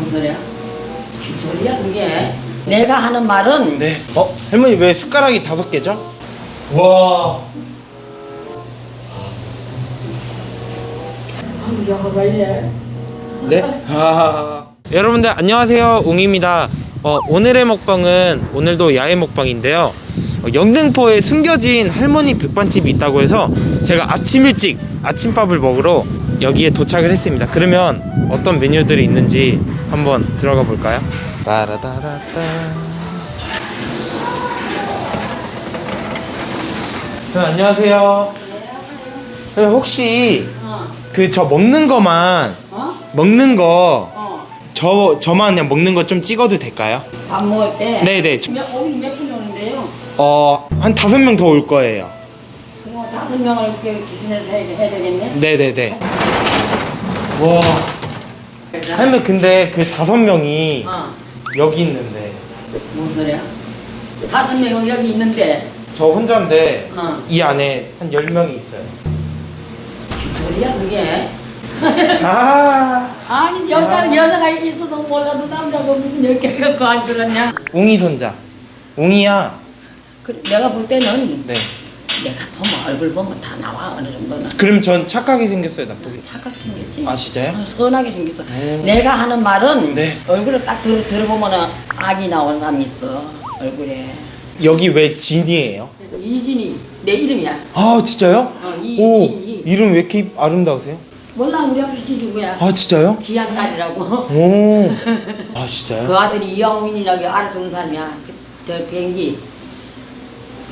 뭔 소리야? 무슨 소리야 그게? 내가 하는 말은 네. 어 할머니 왜 숟가락이 다섯 개죠? 와. 왜 이래? 네. 아. 여러분들 안녕하세요 웅입니다. 어, 오늘의 먹방은 오늘도 야외 먹방인데요. 어, 영등포에 숨겨진 할머니 백반집이 있다고 해서 제가 아침 일찍 아침밥을 먹으러 여기에 도착을 했습니다. 그러면 어떤 메뉴들이 있는지 한번 들어가 볼까요? 따라다라따. 네, 안녕하세요. 네, 혹시 어? 그저 먹는 거만 어? 먹는 거 어? 저 저만 그냥 먹는 거 좀 찍어도 될까요? 밥 먹을 때? 네네. 저- 몇, 오늘 몇분 오는데요? 어, 한 다섯 명 더 올 거예요. 그럼 다섯 명을 이렇게 기준해서 해야, 해야 되겠네? 네네네. 와. 할머니 근데 그 다섯 명이 어? 여기 있는데 뭔 소리야? 다섯 명은 여기 있는데 저 혼자인데 어. 이 안에 한 열 명이 있어요. 무슨 소리야 그게? 아, 아니 여자 여자가 있어도 몰라도 남자가 무슨 이렇게 갖고 안 들었냐? 웅이 손자. 웅이야. 그 내가 볼 때는 네. 내가 보면 얼굴 보면 다 나와 어느 정도는 그럼 전 착하게 생겼어요, 나쁘게. 착하게 생겼지. 아, 진짜요? 어, 선하게 생겼어. 오. 내가 하는 말은 네. 얼굴을 딱 들, 들어보면 악이 나온 사람이 있어 얼굴에. 여기 왜 진이에요? 이진이 내 이름이야. 아, 진짜요? 어, 이- 오, 이- 이. 이름 왜 이렇게 아름다우세요? 몰라 우리 아버지 누구야? 아, 진짜요? 귀한 딸이라고. 오. 아, 진짜요? 그 아들이 이영훈이라고 알아두는 사람이야. 그, 저 비행기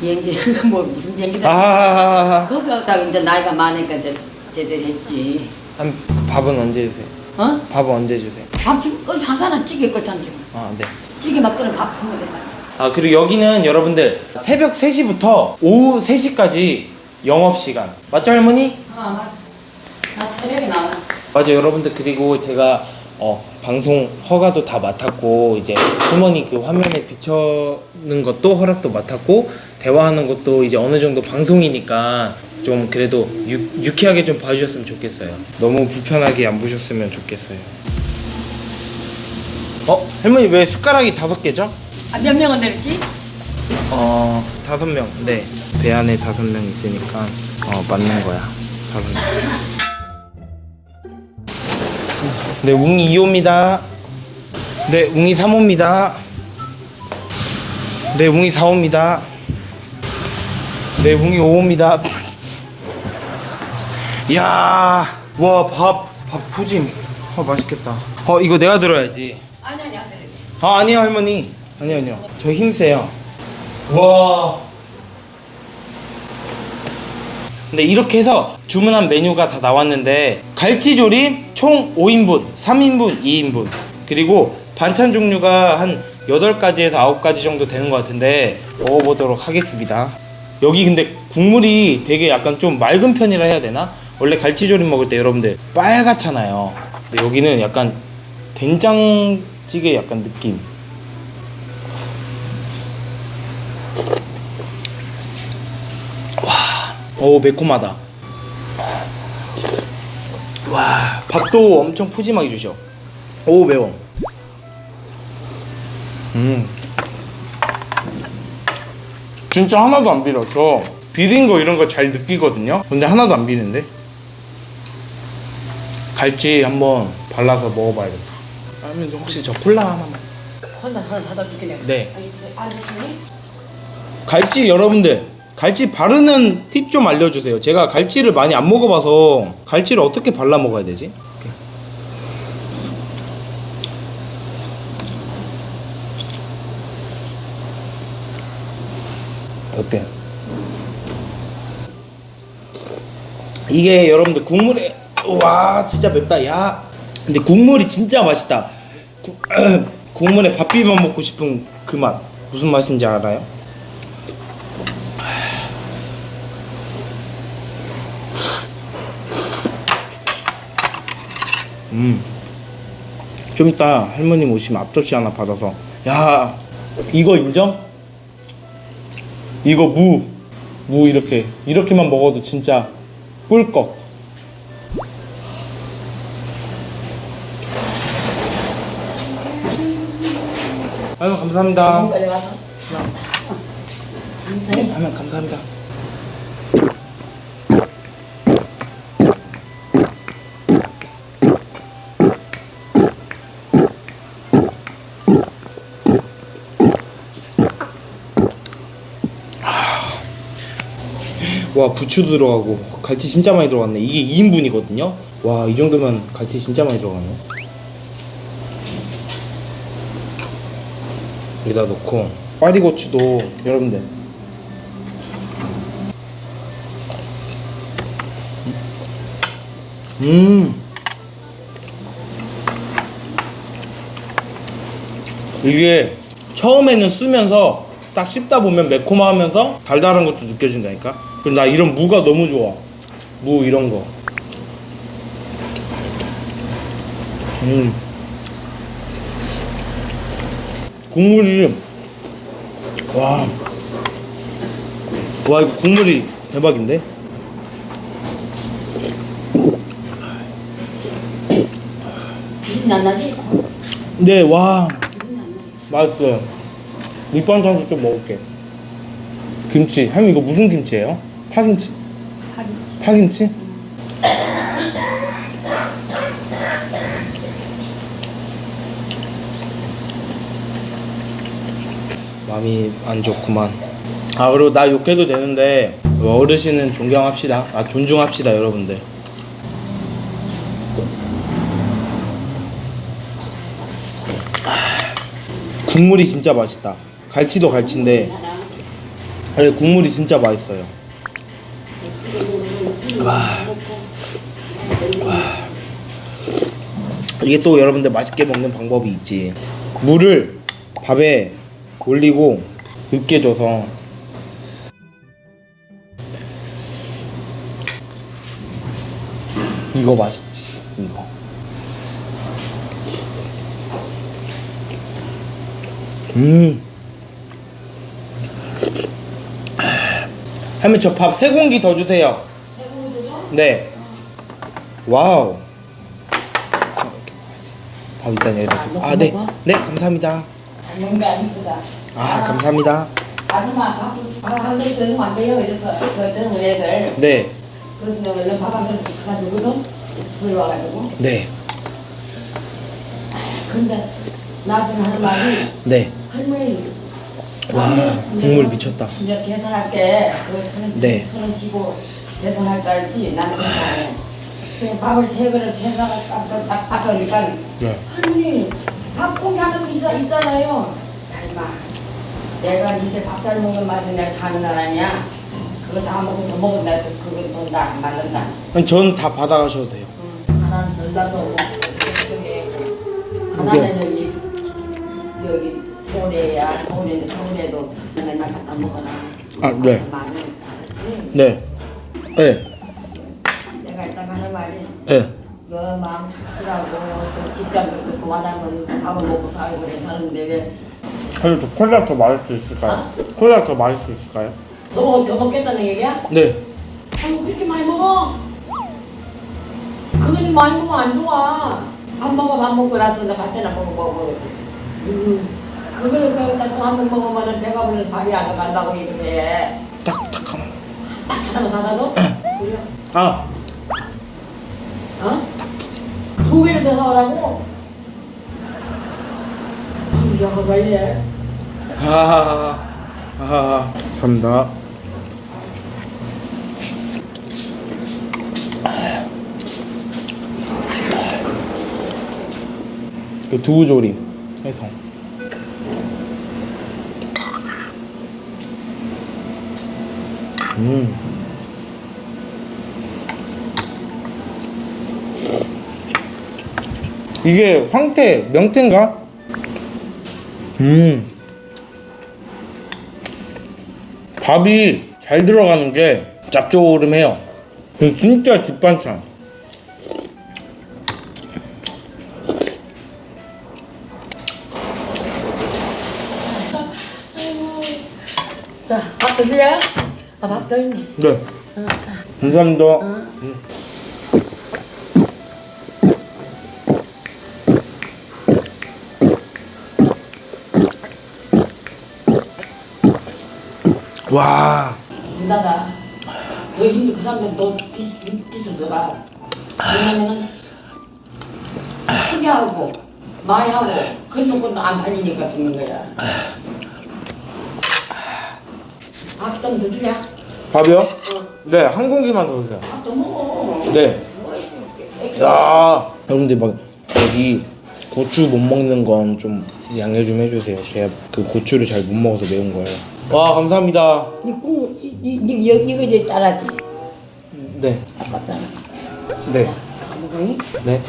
비행기 뭐 무슨 비행기다. 아, 거기다 이제 나이가 많으니까 이제 제대로 했지. 한 밥은 언제 주세요? 어? 밥은 언제 주세요? 밥 지금 끓 하사는 찌개 끓잖아 지금. 아, 네. 찌개 막 끓여 밥 주면 된다. 아, 그리고 여기는 여러분들 새벽 3시부터 오후 3시까지 영업 시간. 맞죠, 할머니? 아 맞. 나 새벽에 나와. 맞아요, 여러분들. 그리고 제가 어, 방송 허가도 다 맡았고 이제 할머니 그 화면에 비춰는 것도 허락도 맡았고 대화하는 것도 이제 어느 정도 방송이니까 좀 그래도 유, 유쾌하게 좀 봐주셨으면 좋겠어요. 너무 불편하게 안 보셨으면 좋겠어요. 어, 할머니 왜 숟가락이 다섯 개죠? 아, 몇 명은 내렸지? 어 다섯 명. 네. 배 안에 다섯 명 있으니까 어 맞는 거야. 다섯 명. 네, 웅이 2호입니다. 네, 웅이 3호입니다. 네, 웅이 4호입니다. 네, 웅이 5호입니다. 이야, 와, 밥, 밥 푸짐. 어, 맛있겠다. 어, 이거 내가 들어야지. 아니 아니 아니. 아 아니요 할머니 아니요 아니요 저 힘세요 와 근데 이렇게 해서 주문한 메뉴가 다 나왔는데 갈치조림 총 5인분 3인분 2인분 그리고 반찬 종류가 한 8가지에서 9가지 정도 되는 것 같은데 먹어보도록 하겠습니다 여기 근데 국물이 되게 약간 좀 맑은 편이라 해야 되나? 원래 갈치조림 먹을 때 여러분들 빨갛잖아요 근데 여기는 약간 된장찌개 약간 느낌. 와, 오 매콤하다. 와, 밥도 엄청 푸짐하게 주셔. 오 매워. 음, 진짜 하나도 안 비렸어. 비린 거 이런 거 잘 느끼거든요. 근데 하나도 안 비린데. 갈치 한번 발라서 먹어봐야겠다. 아니면 혹시 저 콜라 하나만. 콜라 하나 사다 줄게 내가. 네. 알겠니? 갈치 여러분들 갈치 바르는 팁 좀 알려주세요. 제가 갈치를 많이 안 먹어봐서 갈치를 어떻게 발라 먹어야 되지? 이렇게. 어때요? 이게 여러분들 국물에 와 진짜 맵다 야 근데 국물이 진짜 맛있다 구- 국물에 밥 비벼 먹고 싶은 그 맛 무슨 맛인지 알아요? 음. 좀 이따 할머님 오시면 앞접시 하나 받아서 야 이거 인정? 이거 무, 무 이렇게 이렇게만 먹어도 진짜 꿀꺽. 아유 감사합니다. 빨리 와서. 감사합니다. 네, 감사합니다. 와 부추도 들어가고 갈치 진짜 많이 들어갔네. 이게 2인분이거든요? 와 이 정도면 갈치 진짜 많이 들어가네. 여기다 놓고 파리고추도 여러분들. 음. 이게 처음에는 쓰면서 딱 씹다 보면 매콤하면서 달달한 것도 느껴진다니까 나 이런 무가 너무 좋아 무 이런 거 음. 국물이 와. 와 이거 국물이 대박인데? 기분 안 나지? 네, 와. 맛있어요. 밑반찬도 좀 먹을게. 김치. 할머니 이거 무슨 김치예요? 파김치? 파김치? 마음이 안 좋구만. 아 그리고 나 욕해도 되는데 어르신은 존경합시다. 아 존중합시다 여러분들. 국물이 진짜 맛있다. 갈치도 갈치인데 아니 국물이 진짜 맛있어요. 이게 또 여러분들 맛있게 먹는 방법이 있지. 물을 밥에 올리고 으깨줘서 이거 맛있지. 이거. 음. 할머니 저 밥 세 공기 더 주세요. 네. 와우. 밥 일단 여기다 두고. 아 네. 네 감사합니다. 아 감사합니다. 아줌마 밥한 그릇 들으면 안 돼요. 이래서 그 애들 네. 그래서 내가 얼른 밥한 그릇 가지고도 거기 와가지고 네. 근데 나중에 하는 말이 네. 할머니 와 국물 미쳤다. 이제 계산할게 그거 천원 네. 천원 치고 계산할 줄 알지 나는 안 해. 그냥 밥을 세 그릇 세 사람 값을 딱 바꾸니까 네. 할머니 밥 포기하는 거 있잖아요 야 임마 내가 이제 밥 잘 먹는 맛이 내가 사는 나라냐 그거 다 먹고 더 내가 그거 돈다 안 받는다 아니 저는 다 받아가셔도 돼요. 응. 하나는 전라도 오고 저기 하나는 여기 여기 서울에야 서울에 서울에도 맨날 갖다 먹어라 아 네. 알았지? 네. 네. 내가 이따가 하는 말이 네. 너 마음 또 직장도 그만하면 밥을 먹고 살고 괜찮은데 왜 할머니 저 콜라 더 마실 수 있을까요? 콜라 더 마실 수 있을까요? 더, 먹, 더 먹겠다는 얘기야? 네. 아이고 그렇게 많이 먹어 그건 많이 먹으면 안 좋아 밥 먹어 밥 먹고 나서 나갈 때나 먹어 먹어 음, 그걸 거기다 또 한 번 먹으면 배가 부르는 밥이 안 나간다고 이렇게 딱 딱 하나. 아 어? 두 개를 더 사오라고? 아유 야가 왜 이래 하하하. 하하하. 감사합니다. 그 두부조림 해서. 음. 이게 황태 명태인가? 음. 밥이 잘 들어가는 게 짭조름해요. 진짜 집반찬. 자 밥 드세요 아 아, 밥 떨니? 네. 응. 감사합니다. 응. 와. 나가. 너 힘들 그 사람들 너 빚, 빚을 줘라. 왜냐면은 아, 크게 하고 많이 하고 그런 건안 팔리니까 죽는 거야. 밥좀 더 주냐? 밥이요? 어. 네한 공기만 더 주세요 밥도 먹어. 네 야, 여러분들 막 여기 고추 못 먹는 건 좀 양해 좀 해주세요. 제가 그 고추를 잘 못 먹어서 매운 거예요. 와 감사합니다. 이 국, 이, 이, 이, 이거 이거 이제 따라지. 네, 아깝잖아. 네? 네.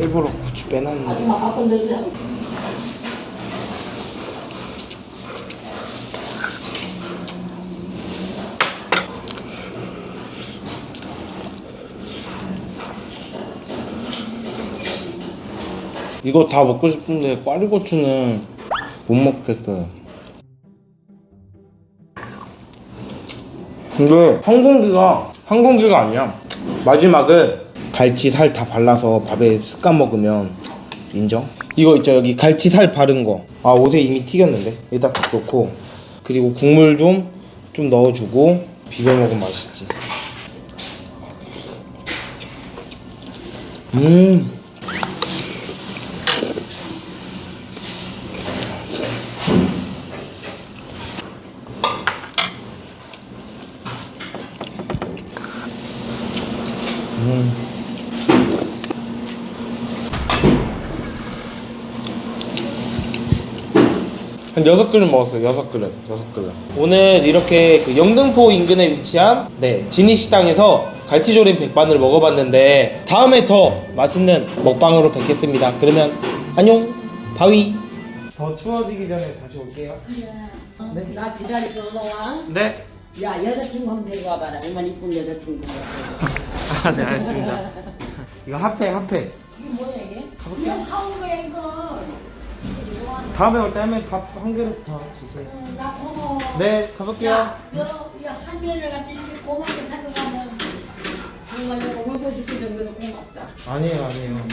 일부러 고추 빼놨는데. 아줌마 밥좀. 이거 다 먹고 싶은데 꽈리고추는 못 먹겠어요. 근데 한 공기가 한 공기가 아니야. 마지막은 갈치 살 다 발라서 밥에 습까 먹으면 인정? 이거 있죠 여기 갈치 살 바른 거. 아 옷에 이미 튀겼는데 여기다 딱 놓고 그리고 국물 좀 좀 넣어주고 비벼 먹으면 맛있지. 음. 한 여섯 그릇 먹었어요. 여섯 그릇, 여섯 그릇. 오늘 이렇게 그 영등포 인근에 위치한 네 진이 식당에서 갈치조림 백반을 먹어봤는데 다음에 더 맛있는 먹방으로 뵙겠습니다. 그러면 안녕, 바위. 더 추워지기 전에 다시 올게요. 나 기다리고 너와. 네. 야 여자친구 한번 데리고 와봐라. 얼마나 이쁜 여자친구. 아, 네 알겠습니다. 이거 핫팩, 핫팩. 이게 뭐야 이게? 그냥 사온 거야 이거. 다음에 올 때 하면 밥 한 그릇 더 주세요. 응, 나 고마워. 네, 가볼게요. 야, 너, 야, 한면을 갖다 이렇게 고맙게 생각하면 정말 내가 울고 싶을 정도로 고맙다. 아니에요, 아니에요.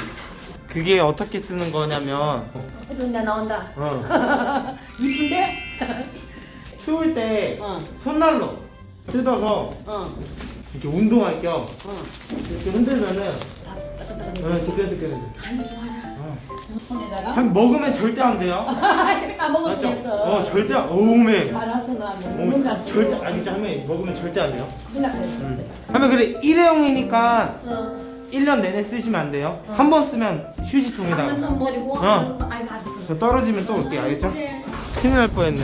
그게 어떻게 쓰는 거냐면, 데 나온다. 어. 이쁜데? 추울 때 어. 손난로 뜯어서 어, 이렇게 운동할 겸 어. 이렇게 흔들면은 다 따뜻하게. 어, 뜨끈뜨끈해. 아니, 좋아라. 어. 손에다가? 한 먹으면 절대 안 돼요. 맞죠? 뻔했어. 어, 절대 안- 오메. 알아서 나 먹는 거 어, 절대 아니 진짜 하면 먹으면 절대 안 돼요. 큰일 날 뻔했어. 그래 일회용이니까 어. 1년 내내 쓰시면 안 돼요. 한 번 쓰면 휴지통에다가 한번 버리고 어. 아이 알았어. 저 떨어지면 또 올게요. 알겠죠? 그래. 큰일 날 뻔했네.